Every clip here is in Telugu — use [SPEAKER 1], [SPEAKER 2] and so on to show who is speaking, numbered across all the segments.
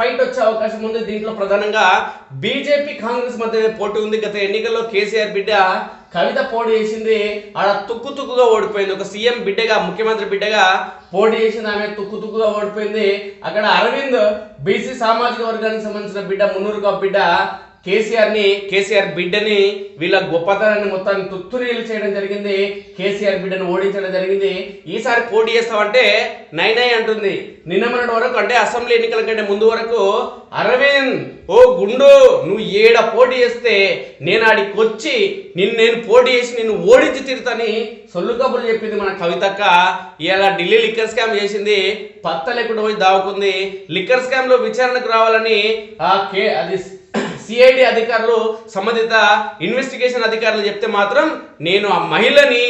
[SPEAKER 1] ఫైట్ వచ్చే అవకాశం ఉంది. దీంట్లో ప్రధానంగా బీజేపీ కాంగ్రెస్ మధ్య పోటీ ఉంది. గత ఎన్నికల్లో కేసీఆర్ బిడ్డ కవిత పోటీ చేసింది. ఆడ తుక్కు తుక్కుగా ఓడిపోయింది. ఒక సీఎం బిడ్డగా ముఖ్యమంత్రి బిడ్డగా పోటీ చేసింది. ఆమె తుక్కు తుక్కుగా ఓడిపోయింది. అక్కడ అరవింద్ బీసీ సామాజిక వర్గానికి సంబంధించిన బిడ్డ మున్నూరు బిడ్డ కేసీఆర్ని కేసీఆర్ బిడ్డని వీళ్ళ గొప్పతనాన్ని మొత్తాన్ని తుత్తురీలు చేయడం జరిగింది. కేసీఆర్ బిడ్డను ఓడించడం జరిగింది. ఈసారి పోటీ చేస్తామంటే నైన్ నై అంటుంది. నిన్న మొన్నటి వరకు అంటే అసెంబ్లీ ఎన్నికల కంటే ముందు వరకు అరవింద్ ఓ గుండు నువ్వు ఏడ పోటీ చేస్తే నేను ఆడికి వచ్చి నిన్ను నేను పోటీ చేసి నిన్ను ఓడించి తిరుతాని సొల్లు కబుర్లు చెప్పింది మన కవితక్క. ఇలా ఢిల్లీ లిక్కర్ స్కామ్ చేసింది. పత్త లేకుండా పోయి దావుకుంది. లిక్కర్ స్కామ్లో విచారణకు రావాలని ఆ కే అది సిఐడి అధికారులు సంబంధిత ఇన్వెస్టిగేషన్ అధికారులు చెప్తే మాత్రం నేను ఆ మహిళని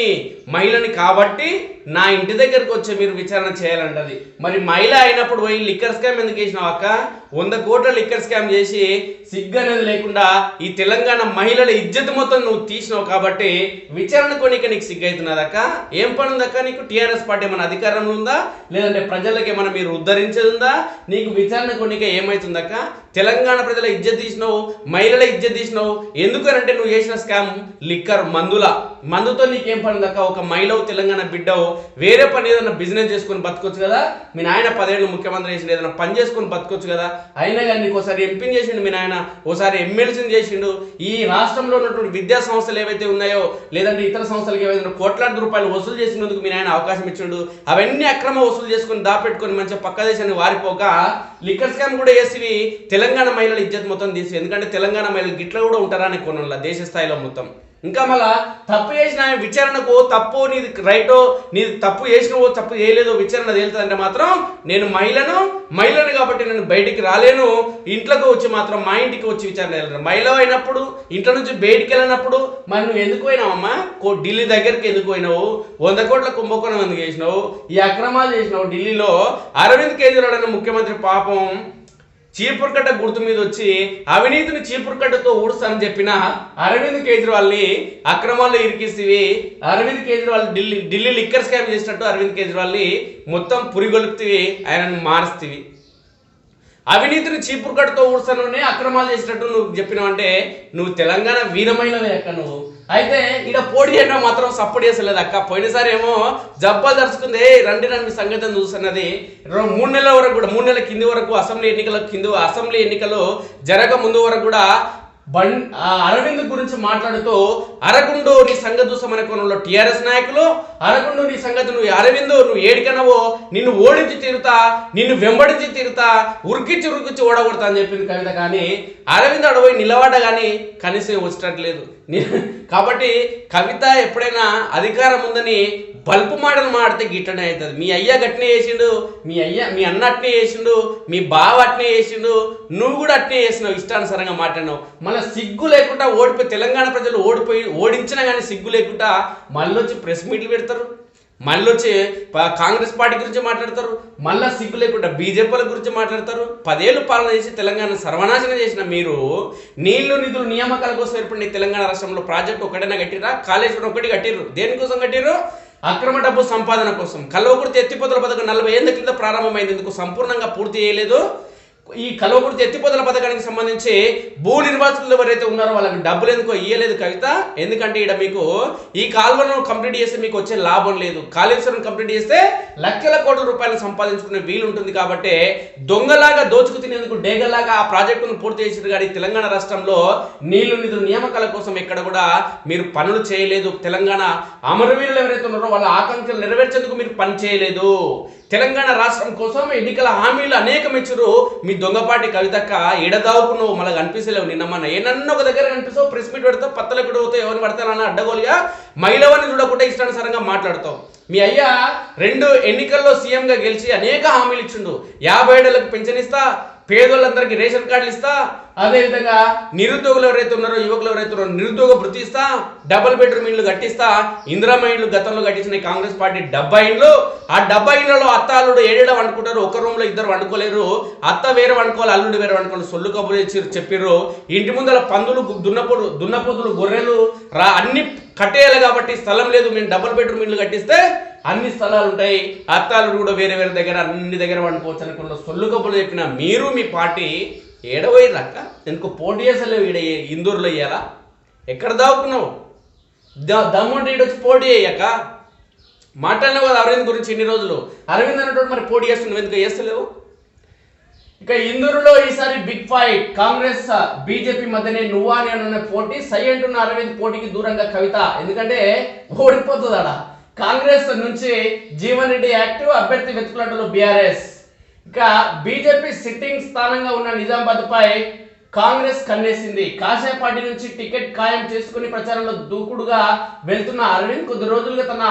[SPEAKER 1] మహిళని కాబట్టి నా ఇంటి దగ్గరకు వచ్చి మీరు విచారణ చేయాలంటది. మరి మహిళ అయినప్పుడు పోయి లిక్కర్ స్కామ్ ఎందుకు చేసినావు అక్క? వంద కోట్ల లిక్కర్ స్కామ్ చేసి సిగ్గు అనేది లేకుండా ఈ తెలంగాణ మహిళల ఇజ్జత్ మొత్తం నువ్వు తీసినావు కాబట్టి విచారణ కొనిక నీకు సిగ్గు అవుతున్నది అక్క? ఏం పని ఉందక్క నీకు? టీఆర్ఎస్ పార్టీ ఏమైనా అధికారంలో ఉందా? లేదంటే ప్రజలకు ఏమైనా మీరు ఉద్ధరించేది ఉందా నీకు విచారణ కొనిక ఏమవుతుందక్క తెలంగాణ ప్రజల ఇజ్జత్ తీసినావు మహిళల ఇజ్జత్ తీసినావు ఎందుకనంటే నువ్వు చేసిన స్కామ్ లిక్కర్ మందుల. మందుతో నీకేం పని దక్క ఒక మైలవ్ తెలంగాణ బిడ్డవు వేరే పని ఏదైనా బిజినెస్ చేసుకొని బతకొచ్చు కదా? మీ నాయన పదేళ్ళు ముఖ్యమంత్రి చేసిండు ఏదైనా పని చేసుకొని బతకొచ్చు కదా? అయినా కానీ నీకు ఒకసారి ఎంపీని చేసిండు మీ నాయన ఓసారి ఎమ్మెల్సీని చేసిండు. ఈ రాష్ట్రంలో ఉన్నటువంటి విద్యా సంస్థలు ఏవైతే ఉన్నాయో లేదంటే ఇతర సంస్థలకు ఏవైతే కోట్లాది రూపాయలు వసూలు చేసినందుకు మీ నాయన అవకాశం ఇచ్చిండు అవన్నీ అక్రమ వసూలు చేసుకొని దాపెట్టుకొని మంచిగా పక్క దేశాన్ని వారిపోక లిక్కర్ స్కామ్ కూడా వేసి తెలంగాణ మహిళల ఇజ్జత్ మొత్తం తీసి ఎందుకంటే తెలంగాణ మహిళలు గిట్ల కూడా ఉంటారా అని దేశ స్థాయిలో మొత్తం. ఇంకా మళ్ళా తప్పు చేసిన ఆయన విచారణకు తప్పు నీది రైటో నీది తప్పు చేసినవో తప్పు చేయలేదో విచారణ తేలుతుందంటే మాత్రం నేను మహిళను మహిళను కాబట్టి నేను బయటికి రాలేను. ఇంట్లోకి వచ్చి మాత్రం మా ఇంటికి వచ్చి విచారణ వెళ్ళను మహిళ అయినప్పుడు ఇంట్లో నుంచి బయటికి వెళ్ళినప్పుడు మరి నువ్వు ఎందుకు పోయినావమ్మా కో ఢిల్లీ దగ్గరికి ఎందుకు పోయినావు? వంద కోట్ల కుంభకోణం ఎందుకు చేసినావు? ఈ అక్రమాలు చేసినావు ఢిల్లీలో. అరవింద్ కేజ్రీవాల్ అనే ముఖ్యమంత్రి పాపం చీపురుకట్ట గుర్తు మీద వచ్చి అవినీతిని చీపురుకట్టతో ఊడుస్తానని చెప్పిన అరవింద్ కేజ్రీవాల్ని అక్రమాల్లో ఇరికిస్తేవి అరవింద్ కేజ్రీవాల్ ఢిల్లీ ఢిల్లీ లిక్కర్ స్కామ్ చేసినట్టు అరవింద్ కేజ్రీవాల్ని మొత్తం పురిగొలుపుతీవి ఆయనను మారుస్తీవి. అవినీతిని చీపురుకట్టుతో ఊడ్చలోనే అక్రమాలు చేసినట్టు నువ్వు చెప్పినావంటే నువ్వు తెలంగాణ వీరమైనవే అక్క నువ్వు. అయితే ఇక్కడ పోటీ చేయడం మాత్రం సపోర్ట్ చేసలేదు అక్క. పోయినసారి ఏమో జబ్బా దరుచుకుంది రండి రండి సంగతి చూస్తున్నది. మూడు నెలల వరకు కూడా మూడు నెలల కింది వరకు అసెంబ్లీ ఎన్నికల కింద అసెంబ్లీ ఎన్నికలు జరగ ముందు వరకు కూడా బం ఆ అరవింద్ గురించి మాట్లాడుతూ అరగుండు నీ సంగతి చూసామనే కోణంలో టీఆర్ఎస్ నాయకులు అరగుండు నీ సంగతి నువ్వు అరవిందు నువ్వు ఏడికనవో నిన్ను ఓడించి తీరుతా నిన్ను వెంబడించి తీరుతా ఉరికిచ్చి ఉరికిచ్చి ఓడగొడతా అని చెప్పింది కవిత కానీ అరవింద్ అడవి నిలబడ్డ కానీ కనీసం వచ్చినట్లేదు కాబట్టి కవిత ఎప్పుడైనా అధికారం ఉందని బల్పు మాటలు మాడితే గిట్టనే అవుతుంది. మీ అయ్య గట్నే చేసిండు మీ అయ్య మీ అన్న అట్నే చేసిండు మీ బావ అట్నే చేసిండు నువ్వు కూడా అట్నే చేసినావు ఇష్టానుసారంగా మాట్లాడినావు. మళ్ళీ సిగ్గు లేకుండా ఓడిపోయి తెలంగాణ ప్రజలు ఓడిపోయి ఓడించినా కానీ సిగ్గు లేకుండా మళ్ళీ వచ్చి ప్రెస్ మీట్లు పెడతారు. మళ్ళీ వచ్చి ప- కాంగ్రెస్ పార్టీ గురించి మాట్లాడతారు. మళ్ళీ సిగ్గు లేకుండా బీజేపీల గురించి మాట్లాడతారు. పదేళ్ళు పాలన చేసి తెలంగాణ సర్వనాశనం చేసిన మీరు నీళ్ళు నిధులు నియామకాల కోసం ఏర్పడిన తెలంగాణ రాష్ట్రంలో ప్రాజెక్ట్ ఒకటైనా కట్టిరా కాళేశ్వరం ఒకటి కట్టిర్రు. దేనికోసం కట్టిర్రు? అక్రమ డబ్బు సంపాదన కోసం. కల్వకుర్తి ఎత్తిపోతల పథకం నలభై ఏళ్ళ కింద ప్రారంభమైంది. ఎందుకు సంపూర్ణంగా పూర్తి చేయలేదు. ఈ కల్వకుర్తి ఎత్తిపోతల పథకానికి సంబంధించి భూ నిర్వాసితులు ఎవరైతే ఉన్నారో వాళ్ళకి డబ్బులు ఎందుకో ఇయ్యలేదు కవిత. ఎందుకంటే ఇక్కడ మీకు ఈ కాలువను కంప్లీట్ చేస్తే మీకు వచ్చే లాభం లేదు. కాళేశ్వరం కంప్లీట్ చేస్తే లక్షల కోట్ల రూపాయలు సంపాదించుకునే వీలు ఉంటుంది కాబట్టి దొంగలాగా దోచుకు తినేందుకు డేగలాగా ఆ ప్రాజెక్టును పూర్తి చేసారు కానీ తెలంగాణ రాష్ట్రంలో నీళ్ళు నిధులు నియామకాల కోసం ఎక్కడ కూడా మీరు పనులు చేయలేదు. తెలంగాణ అమరవీరులు ఎవరైతే ఉన్నారో వాళ్ళ ఆకాంక్షలు నెరవేర్చేందుకు మీరు పని చేయలేదు. తెలంగాణ రాష్ట్రం కోసం ఎన్నికల హామీలు అనేకం ఇచ్చారు మీ దొంగపాటి కవితక్క ఎడదావుకున్నావు మళ్ళీ కనిపిస్తలేవు నిన్న మన ఏనన్నా ఒక దగ్గర కనిపిస్తావు ప్రెస్ మీట్ పెడతావు పత్తలు ఎక్కడ పోతావు ఎవరిని పడతానన్న అడ్డగోలుగా మహిళవని చూడకుండా ఇష్టానుసారంగా మాట్లాడతావు. మీ అయ్య రెండు ఎన్నికల్లో సీఎంగా గెలిచి అనేక హామీలు ఇచ్చిండు. యాభై ఏళ్ళకి పెన్షన్ ఇస్తా పేదోళ్ళందరికీ రేషన్ కార్డులు ఇస్తా అదేవిధంగా నిరుద్యోగులు ఎవరైతే ఉన్నారో యువకులు ఎవరైతే ఉన్నారో నిరుద్యోగ వృత్తి ఇస్తా డబుల్ బెడ్రూమ్ ఇండ్లు కట్టిస్తా ఇందిరామ ఇండ్లు గతంలో కట్టించిన కాంగ్రెస్ పార్టీ డెబ్బై ఇండ్లు. ఆ డెబ్బై ఇండ్లలో అత్తాలుడు అల్లుడు వండుకుంటారు ఒక రూమ్లో ఇద్దరు వండుకోలేరు. అత్త వేరే వండుకోవాలి అల్లుడు వేరే వండుకోవాలి సొల్లు కబురు ఇచ్చి చెప్పిర్రు. ఇంటి ముందర పందులు దున్నపోడు దున్నపోతులు గొర్రెలు రా అన్ని కట్టేయాలి కాబట్టి స్థలం లేదు. మేము డబుల్ బెడ్రూమ్ ఇల్లు కట్టిస్తే అన్ని స్థలాలు ఉంటాయి. అత్తాలు కూడా వేరే వేరే దగ్గర అన్ని దగ్గర వండుకోవచ్చు అనుకున్న సొల్లు కబుర్లు చెప్పిన మీరు మీ పార్టీ ఏడవైరక్క ఎందుకు పోటీ చేసలేవు ఈడ ఇందూరులో ఇయ్యాలా? ఎక్కడ దాక్కున్నావు? దమ్ముంటే ఈడొచ్చి పోటీ అయ్యాక మాట్లాడినావు కదా అరవింద్ గురించి ఇన్ని రోజులు. అరవింద్ అనేటువంటి మరి పోటీ చేస్తున్నావు ఎందుకు చేస్తలేవు? ఇక ఇందూరులో ఈసారి బిగ్ ఫైట్. కాంగ్రెస్ బీజేపీ మధ్యనే నువ్వా నేను పోటీ సై అంటున్న అరవింద్ పోటీకి దూరంగా కవిత. ఎందుకంటే ఓడిపోతుంది కాంగ్రెస్ నుంచి జీవన్ రెడ్డి యాక్టివ్ అభ్యర్థి వెతుకులాటలో బీఆర్ఎస్. ఇక బీజేపీ సిట్టింగ్ స్థానంగా ఉన్న నిజామాబాద్పై కాంగ్రెస్ కన్నేసింది. కాసేపాటి పార్టీ నుంచి టికెట్ ఖాయం చేసుకుని ప్రచారంలో దూకుడుగా వెళ్తున్న అరవింద్ కొద్ది రోజులుగా తన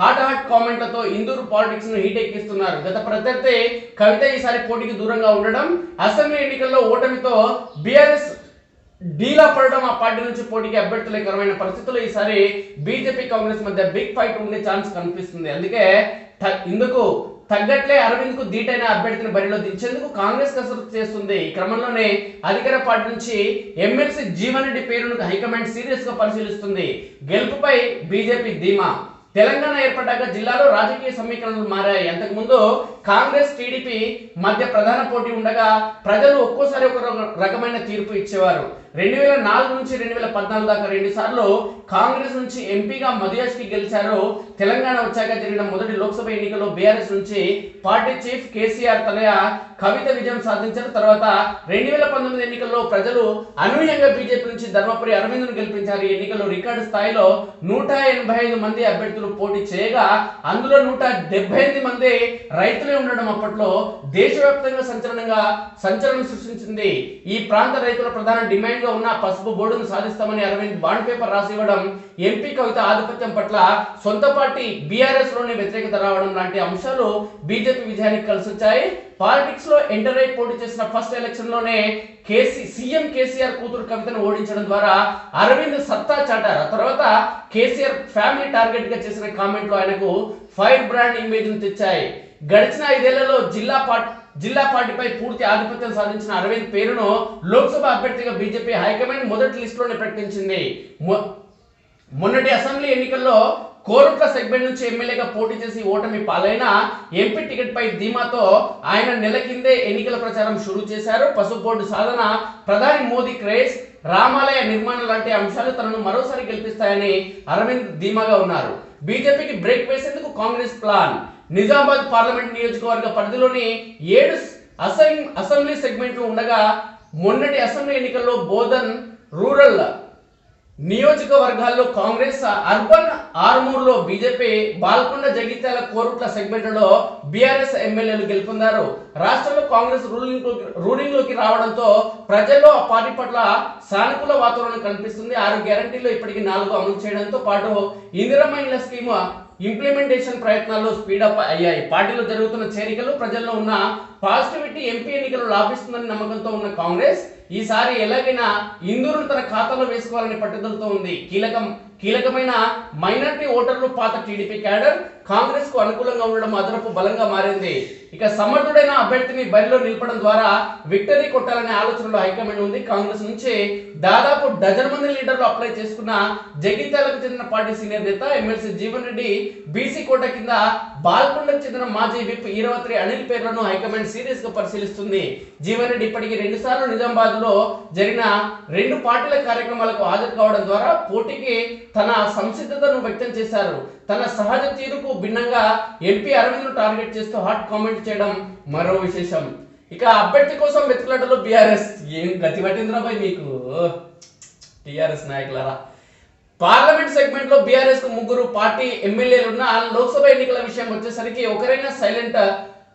[SPEAKER 1] హాట్ హాట్ కామెంట్లతో ఇందూరు పాలిటిక్స్ను హీట్ ఎక్కిస్తున్నారు. గత ప్రత్యర్థి కవిత ఈసారి పోటీకి దూరంగా ఉండడం అసెంబ్లీ ఎన్నికల్లో ఓటమితో బీఆర్ఎస్ డీలా పడడం ఆ పార్టీ నుంచి పోటీకి అభ్యర్థులకరమైన పరిస్థితుల్లో ఈసారి బీజేపీ కాంగ్రెస్ మధ్య బిగ్ ఫైట్ ఉండే ఛాన్స్ కనిపిస్తుంది. అందుకే ఇందుకు తగ్గట్లే అరవింద్కు ధీటైన అభ్యర్థిని బరిలో దించేందుకు కాంగ్రెస్ కసరత్తు చేస్తుంది. ఈ క్రమంలోనే అధికార పార్టీ నుంచి ఎమ్మెల్సీ జీవన్ రెడ్డి పేరును హైకమాండ్ సీరియస్గా పరిశీలిస్తుంది. గెలుపుపై బీజేపీ ధీమా. తెలంగాణ ఏర్పడ్డాక జిల్లాలో రాజకీయ సమీకరణలు మారాయి. అంతకుముందు కాంగ్రెస్ టీడీపీ మధ్య ప్రధాన పోటీ ఉండగా ప్రజలు ఒక్కోసారి ఒక రక- రకమైన తీర్పు ఇచ్చేవారు. రెండు వేల నాలుగు నుంచి రెండు వేల పద్నాలుగు దాకా రెండు సార్లు కాంగ్రెస్ నుంచి ఎంపీగా మధుయాష్కి గెలిచారు. తెలంగాణ వచ్చాక జరిగిన మొదటి లోక్సభ ఎన్నికల్లో బీఆర్ఎస్ నుంచి పార్టీ చీఫ్ కేసీఆర్ తనయ కవిత విజయం సాధించిన తర్వాత రెండు వేల పంతొమ్మిది ఎన్నికల్లో ప్రజలు అనూహ్యంగా బీజేపీ నుంచి ధర్మపురి అరవింద్ను గెలిపించారు. ఈ ఎన్నికల్లో రికార్డు స్థాయిలో నూట ఎనభై ఐదు మంది అభ్యర్థులు పోటీ చేయగా అందులో నూట డెబ్బై ఎనిమిది మంది రైతులే ఉండడం అప్పట్లో దేశవ్యాప్తంగా సంచలనంగా సంచలనం సృష్టించింది. ఈ ప్రాంత రైతుల ప్రధాన డిమాండ్ గా ఉన్న పసుపు బోర్డును సాధిస్తామని అరవింద్ బాండ్ పేపర్ రాసి ఇవ్వడం ఎంపీ కవిత ఆధిపత్యం పట్ల సొంత పార్టీ బీఆర్ఎస్లోనే వ్యతిరేకత రావడం లాంటి అంశాలు బీజేపీ విజయానికి కలిసి వచ్చాయి పాలిటిక్స్లో ఎంటర్ అయి పోటీ చేసిన ఫస్ట్ ఎలక్షన్లోనే కేసీ సీఎం కేసీఆర్ కూతురు కవితను ఓడించడం ద్వారా అరవింద్ సత్తా చాటారు. ఆ తర్వాత కేసీఆర్ ఫ్యామిలీ టార్గెట్గా చేసిన కామెంట్లు ఆయనకు ఫైర్ బ్రాండ్ ఇమేజ్ను తెచ్చాయి. గడిచిన ఐదేళ్ళలో జిల్లా పార్టీ జిల్లా పార్టీపై పూర్తి ఆధిపత్యం సాధించిన అరవింద్ పేరును లోక్సభ అభ్యర్థిగా బీజేపీ హైకమాండ్ మొదటి లిస్టులోనే ప్రకటించింది. మొన్నటి అసెంబ్లీ ఎన్నికల్లో కోరుట్ల సెగ్మెంట్ నుంచి ఎమ్మెల్యేగా పోటీ చేసి ఓటమి పాలైన ఎంపీ టికెట్ పై ధీమాతో ఆయన నెల కిందే ఎన్నికల ప్రచారం షురూ చేశారు. పసుపు బోర్డు సాధన ప్రధాని మోదీ క్రేజ్ రామాలయ నిర్మాణం లాంటి అంశాలు తనను మరోసారి గెలిపిస్తాయని అరవింద్ ధీమాగా ఉన్నారు. బీజేపీకి బ్రేక్ వేసేందుకు కాంగ్రెస్ ప్లాన్. నిజామాబాద్ పార్లమెంట్ నియోజకవర్గ పరిధిలోని ఏడు అసెం అసెంబ్లీ సెగ్మెంట్లు ఉండగా మొన్నటి అసెంబ్లీ ఎన్నికల్లో బోధన్ రూరల్ నియోజకవర్గాల్లో కాంగ్రెస్ అర్బన్ ఆర్మూర్లో బీజేపీ బాల్కొండ జగిత్యాల కోరుట్ల సెగ్మెంట్లలో బీఆర్ఎస్ ఎమ్మెల్యేలు గెలుపొందారు. రాష్ట్రంలో కాంగ్రెస్ రూలింగ్ రూలింగ్లోకి రావడంతో ప్రజల్లో ఆ పార్టీ పట్ల సానుకూల వాతావరణం కనిపిస్తుంది. ఆరు గ్యారంటీలో ఇప్పటికి నాలుగు అమలు చేయడంతో పాటు ఇందిరమ్మ ఇళ్ళ స్కీమ్ ఇంప్లిమెంటేషన్ ప్రయత్నాలు స్పీడప్ అయ్యాయి. పార్టీలో జరుగుతున్న చేరికలు ప్రజల్లో ఉన్న పాజిటివిటీ ఎంపీ ఎన్నికలు లాభిస్తుందని నమ్మకంతో ఉన్న కాంగ్రెస్ ఈసారి ఎలాగైనా ఇందూరును తన ఖాతాలో వేసుకోవాలని పట్టుదలతో ఉంది. కీలకం కీలకమైన మైనారిటీ ఓటర్లు పాత టీడీపీ క్యాడర్ కాంగ్రెస్కు అనుకూలంగా ఉండడం అదనపు బలంగా మారింది. ఇక సమర్థుడైన అభ్యర్థిని బరిలో నిలపడం ద్వారా విక్టరీ కొట్టాలనే ఆలోచనలో హైకమాండ్ ఉంది. కాంగ్రెస్ నుంచి దాదాపు డజన్ మంది లీడర్లు అప్లై చేసుకున్న జగిత్యాలకు చెందిన పార్టీ సీనియర్ నేత MLC Jeevan Reddy BC quota కింద బాల్కొండకు చెందిన మాజీ విప్ ఈరవత్రి అనిల్ పేర్లను హైకమాండ్ సీరియస్గా పరిశీలిస్తుంది. జీవన్ రెడ్డి ఇప్పటికి రెండు సార్లు నిజామాబాద్లో జరిగిన రెండు పార్టీల కార్యక్రమాలకు హాజరు కావడం ద్వారా పోటీకి తన సంసిద్ధతను వ్యక్తం చేశారు. తన సహజ తీరుకు భిన్నంగా ఎంపీ అరవింద్ను టార్గెట్ చేస్తూ హాట్ కామెంట్ చేయడం మరో విశేషం. ఇక అభ్యర్థి కోసం వెతుకులాటలో బీఆర్ఎస్ ఏం గతి పట్టిందిరా భయ్ మీకు? టీఆర్ఎస్ నాయకులారా. పార్లమెంట్ సెగ్మెంట్లో బీఆర్ఎస్కు ముగ్గురు పార్టీ ఎమ్మెల్యేలు ఉన్న లోక్సభ ఎన్నికల విషయం వచ్చేసరికి ఒకరైనా సైలెంట్?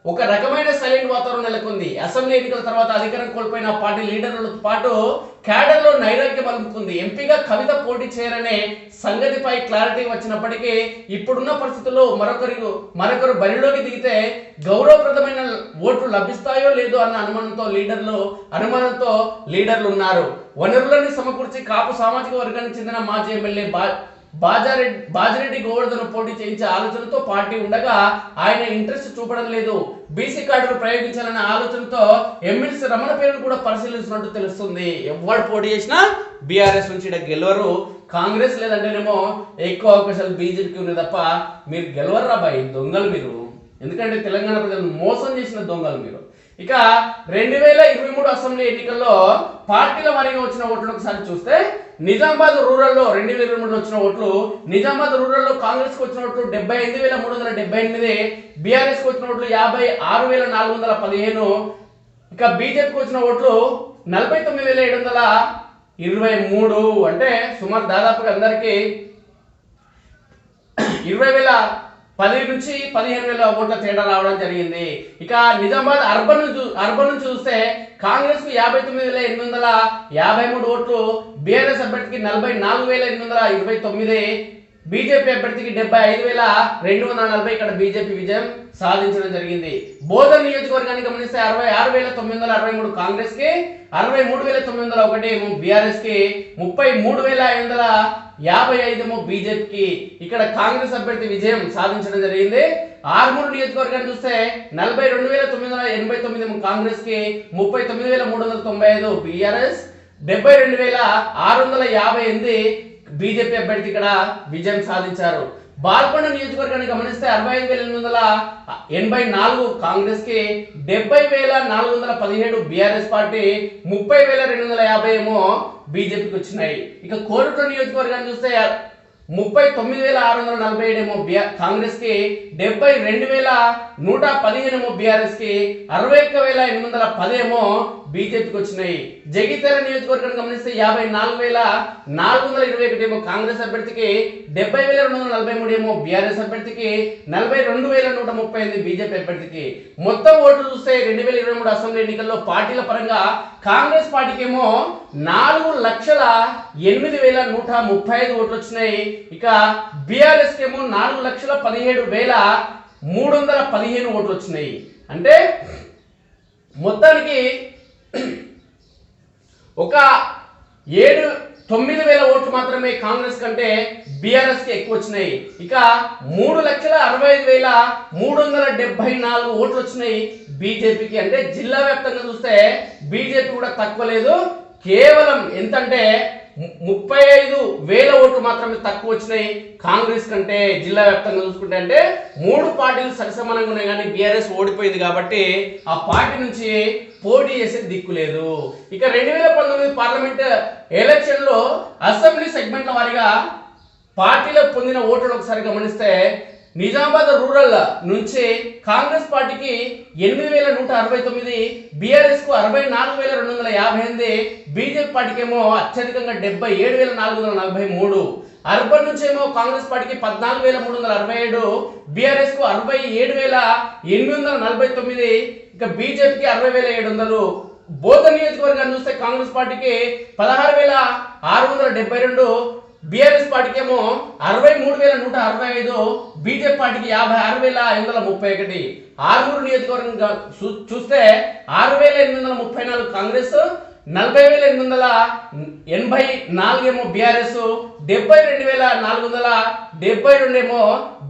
[SPEAKER 1] ఒక రకమైన సైలెంట్ వాతావరణం నెలకొంది. అసెంబ్లీ ఎన్నికల తర్వాత అధికారం కోల్పోయిన పార్టీ లీడర్లతో పాటు క్యాడర్లో నైరాగ్యం అలుముకుంది. ఎంపీగా కవిత పోటీ చేయరనే సంగతిపై క్లారిటీ వచ్చినప్పటికీ ఇప్పుడున్న పరిస్థితుల్లో మరొకరి మరొకరు బరిలోకి దిగితే గౌరవప్రదమైన ఓట్లు లభిస్తాయో లేదో అన్న అనుమానంతో లీడర్లు అనుమానంతో లీడర్లు ఉన్నారు. వనరులని సమకూర్చి కాపు సామాజిక వర్గానికి చెందిన మాజీ ఎమ్మెల్యే బా బాజారెడ్డి బాజిరెడ్డి గోవర్ధన్ పోటీ చేయించే ఆలోచనతో పార్టీ ఉండగా ఆయన ఇంట్రెస్ట్ చూపడం లేదు. బీసీ కార్డును ప్రయోగించాలనే ఆలోచనతో ఎమ్మెల్సీ రమణ పేరును కూడా పరిశీలిస్తున్నట్టు తెలుస్తుంది. ఎవరు పోటీ చేసినా బీఆర్ఎస్ నుంచి ఈడ గెలవరు. కాంగ్రెస్ లేదంటేనేమో ఎక్కువ అవకాశాలు బీజేపీకి ఉన్నాయి తప్ప మీరు గెలవరు రాబాయి దొంగలు మీరు? ఎందుకంటే తెలంగాణ ప్రజలను మోసం చేసిన దొంగలు మీరు. ఇక రెండు వేల ఇరవై మూడు అసెంబ్లీ ఎన్నికల్లో పార్టీల వారీగా వచ్చిన ఓట్లను ఒకసారి చూస్తే నిజామాబాద్ రూరల్లో రెండు వేల ఇరవై మూడులో వచ్చిన ఓట్లు నిజామాబాద్ రూరల్లో కాంగ్రెస్కు వచ్చిన ఓట్లు డెబ్బై ఎనిమిది వేల మూడు వందల డెబ్బై ఎనిమిది బీఆర్ఎస్కు వచ్చిన ఓట్లు యాభై ఆరు వేల నాలుగు వందల పదిహేను ఇక బీజేపీకి వచ్చిన ఓట్లు నలభై తొమ్మిది వేల ఏడు వందల ఇరవై మూడు. అంటే సుమారు దాదాపుగా అందరికీ ఇరవై వేల పది నుంచి పదిహేను వేల ఓట్ల తేడా రావడం జరిగింది. ఇక నిజామాబాద్ అర్బన్ చూ- అర్బన్ చూస్తే కాంగ్రెస్కు యాభై తొమ్మిది వేల ఎనిమిది వందల యాభై మూడు ఓట్లు బీఆర్ఎస్ అభ్యర్థికి నలభై నాలుగు వేల ఎనిమిది వందల ఇరవై తొమ్మిది బీజేపీ అభ్యర్థికి డెబ్బై ఐదు వేల రెండు వందల నలభై ఇక్కడ బీజేపీ విజయం సాధించడం జరిగింది. బోధన్ నియోజకవర్గాన్ని గమనిస్తే అరవై ఆరు వేల తొమ్మిది వందల అరవై మూడు కాంగ్రెస్కి అరవై మూడు వేల తొమ్మిది వందల ఒకటి బీఆర్ఎస్కి ముప్పై మూడు వేల ఐదు వందల యాభై ఐదేమో బీజేపీకి ఇక్కడ కాంగ్రెస్ అభ్యర్థి విజయం సాధించడం జరిగింది. ఆర్మూరు నియోజకవర్గాన్ని చూస్తే నలభై రెండు వేల తొమ్మిది వందల ఎనభై తొమ్మిది ఏమో కాంగ్రెస్కి ముప్పై తొమ్మిది వేల మూడు వందల తొంభై ఐదు బీఆర్ఎస్ డెబ్బై రెండు వేల ఆరు వందల యాభై ఎనిమిది బీజేపీ అభ్యర్థి ఇక్కడ విజయం సాధించారు. బాల్కొండ నియోజకవర్గాన్ని గమనిస్తే అరవై ఐదు వేల ఎనిమిది వందల ఎనభై నాలుగు కాంగ్రెస్కి డెబ్బై వేల నాలుగు వందల పదిహేడు బీఆర్ఎస్ పార్టీ ముప్పై వేల రెండు వందల యాభై ఏమో బీజేపీకి వచ్చినాయి. ఇక కోరుట్ల నియోజకవర్గాన్ని చూస్తే ముప్పై తొమ్మిది వేల ఆరు వందల నలభై ఏడు ఏమో కాంగ్రెస్కి డెబ్బై రెండు వేల నూట పదిహేను ఏమో బీఆర్ఎస్కి అరవై ఒక్క వేల ఎనిమిది వందల పదేమో బీజేపీకి వచ్చినాయి. జగిత్యాల నియోజకవర్గాన్ని గమనిస్తే యాభై నాలుగు వేల నాలుగు వందల ఇరవై ఒకటి ఏమో కాంగ్రెస్ అభ్యర్థికి డెబ్బై వేల రెండు వందల నలభై మూడు ఏమో బీఆర్ఎస్ అభ్యర్థికి నలభై రెండు వేల నూట ముప్పై ఎనిమిది బీజేపీ అభ్యర్థికి. మొత్తం ఓట్లు చూస్తే రెండు వేల ఇరవై మూడు అసెంబ్లీ ఎన్నికల్లో పార్టీల పరంగా కాంగ్రెస్ పార్టీకి ఏమో నాలుగు లక్షల ఎనిమిది వేల నూట ముప్పై ఐదు ఓట్లు వచ్చినాయి. ఇక బీఆర్ఎస్ ఏమో నాలుగు లక్షల పదిహేడు వేల మూడు వందల పదిహేను ఓట్లు వచ్చినాయి. అంటే మొత్తానికి ఒక ఏడు తొమ్మిది వేల ఓట్లు మాత్రమే కాంగ్రెస్ కంటే బీఆర్ఎస్కి ఎక్కువ వచ్చినాయి. ఇక మూడు లక్షల అరవై ఐదు వేల మూడు వందల డెబ్బై నాలుగు ఓట్లు వచ్చినాయి బీజేపీకి. అంటే జిల్లా వ్యాప్తంగా చూస్తే బీజేపీ కూడా తక్కువ లేదు. కేవలం ఎంతంటే ముప్పై ఐదు వేల ఓట్లు మాత్రమే తక్కువ వచ్చినాయి. కాంగ్రెస్ కంటే జిల్లా వ్యాప్తంగా చూసుకుంటే అంటే మూడు పార్టీలు సరిసమానంగా ఉన్నాయి కానీ బీఆర్ఎస్ ఓడిపోయింది కాబట్టి ఆ పార్టీ నుంచి పోటీ చేసే దిక్కు లేదు. ఇక రెండు వేల పంతొమ్మిది పార్లమెంట్ ఎలక్షన్లో అసెంబ్లీ సెగ్మెంట్ల వారీగా పార్టీలో పొందిన ఓట్లు ఒకసారి గమనిస్తే నిజామాబాద్ రూరల్ నుంచి కాంగ్రెస్ పార్టీకి ఎనిమిది వేల నూట అరవై తొమ్మిది బీఆర్ఎస్కు అరవై నాలుగు వేల రెండు వందల యాభై ఎనిమిది బీజేపీ పార్టీకి ఏమో అత్యధికంగా డెబ్బై ఏడు వేల నాలుగు వందల నలభై మూడు అర్బన్ నుంచి ఏమో కాంగ్రెస్ పార్టీకి పద్నాలుగు వేల మూడు వందల అరవై ఏడు బీఆర్ఎస్కు అరవై ఏడు వేల ఎనిమిది వందల నలభై తొమ్మిది ఇక బీజేపీకి అరవై వేల ఏడు వందలు. బోధ నియోజకవర్గాన్ని చూస్తే కాంగ్రెస్ పార్టీకి పదహారు వేల ఆరు వందల డెబ్బై రెండు బీఆర్ఎస్ పార్టీకి ఏమో అరవై మూడు వేల నూట అరవై ఐదు బీజేపీ పార్టీకి యాభై ఆరు వేల ఐదు వందల ముప్పై ఒకటి. ఆరుగురు నియోజకవర్గం చూ- చూస్తే ఆరు వేల ఎనిమిది వందల ముప్పై నాలుగు కాంగ్రెస్ నలభై వేల ఎనిమిది వందల ఎనభై నాలుగేమో బీఆర్ఎస్ డెబ్బై రెండు వేల నాలుగు వందల డెబ్బై రెండేమో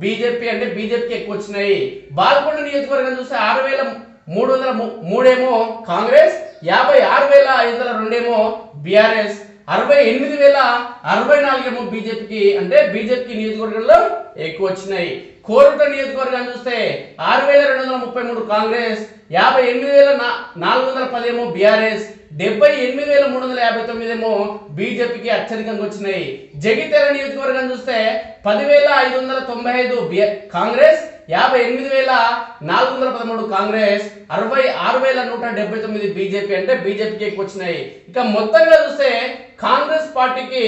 [SPEAKER 1] బీజేపీ అంటే బీజేపీకి ఎక్కువ వచ్చినాయి బాల్కొండ నియోజకవర్గం చూస్తే ఆరు వేల మూడు వందల మూడేమో కాంగ్రెస్ యాభై ఆరు వేల ఐదు వందల రెండేమో బీఆర్ఎస్. అరవై ఎనిమిది వేల అరవై నాలుగేమో బీజేపీకి అంటే బీజేపీకి నియోజకవర్గంలో ఎక్కువ వచ్చినాయి. కోరుట నియోజకవర్గాన్ని చూస్తే ఆరు వేల రెండు వందల ముప్పై మూడు కాంగ్రెస్ యాభై ఎనిమిది వేల నాలుగు వందల పదేమో బీఆర్ఎస్ డెబ్బై ఎనిమిది వేల మూడు వందల యాభై తొమ్మిది ఏమో బీజేపీకి అత్యధికంగా వచ్చినాయి. జగిత్యాల నియోజకవర్గం చూస్తే పదివేల ఐదు వందల తొంభై ఐదు బి- కాంగ్రెస్ యాభై ఎనిమిది వేల నాలుగు వందల పదమూడు కాంగ్రెస్ అరవై ఆరు వేల నూట డెబ్బై తొమ్మిది బీజేపీ అంటే బీజేపీకి ఎక్కువ వచ్చినాయి ఇక మొత్తంగా చూస్తే కాంగ్రెస్ పార్టీకి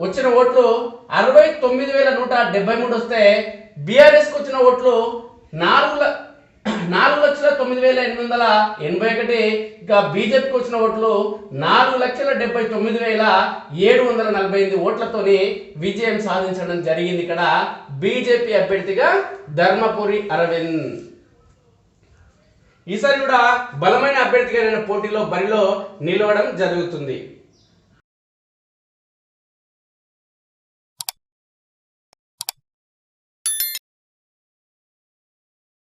[SPEAKER 1] వచ్చిన ఓట్లు అరవై తొమ్మిది వేల నూట డెబ్బై మూడు వస్తే బీఆర్ఎస్కి వచ్చిన ఓట్లు నాలుగు నాలుగు లక్షల తొమ్మిది వేల ఎనిమిది వందల ఎనభై ఒకటి ఇక బీజేపీకి వచ్చిన ఓట్లు నాలుగు లక్షల డెబ్బై తొమ్మిది వేల ఏడు వందల నలభై ఎనిమిది ఓట్లతోని విజయం సాధించడం జరిగింది ఇక్కడ బీజేపీ అభ్యర్థిగా ధర్మపురి అరవింద్. ఈసారి కూడా బలమైన అభ్యర్థిగా పోటీలో బరిలో నిలవడం జరుగుతుంది.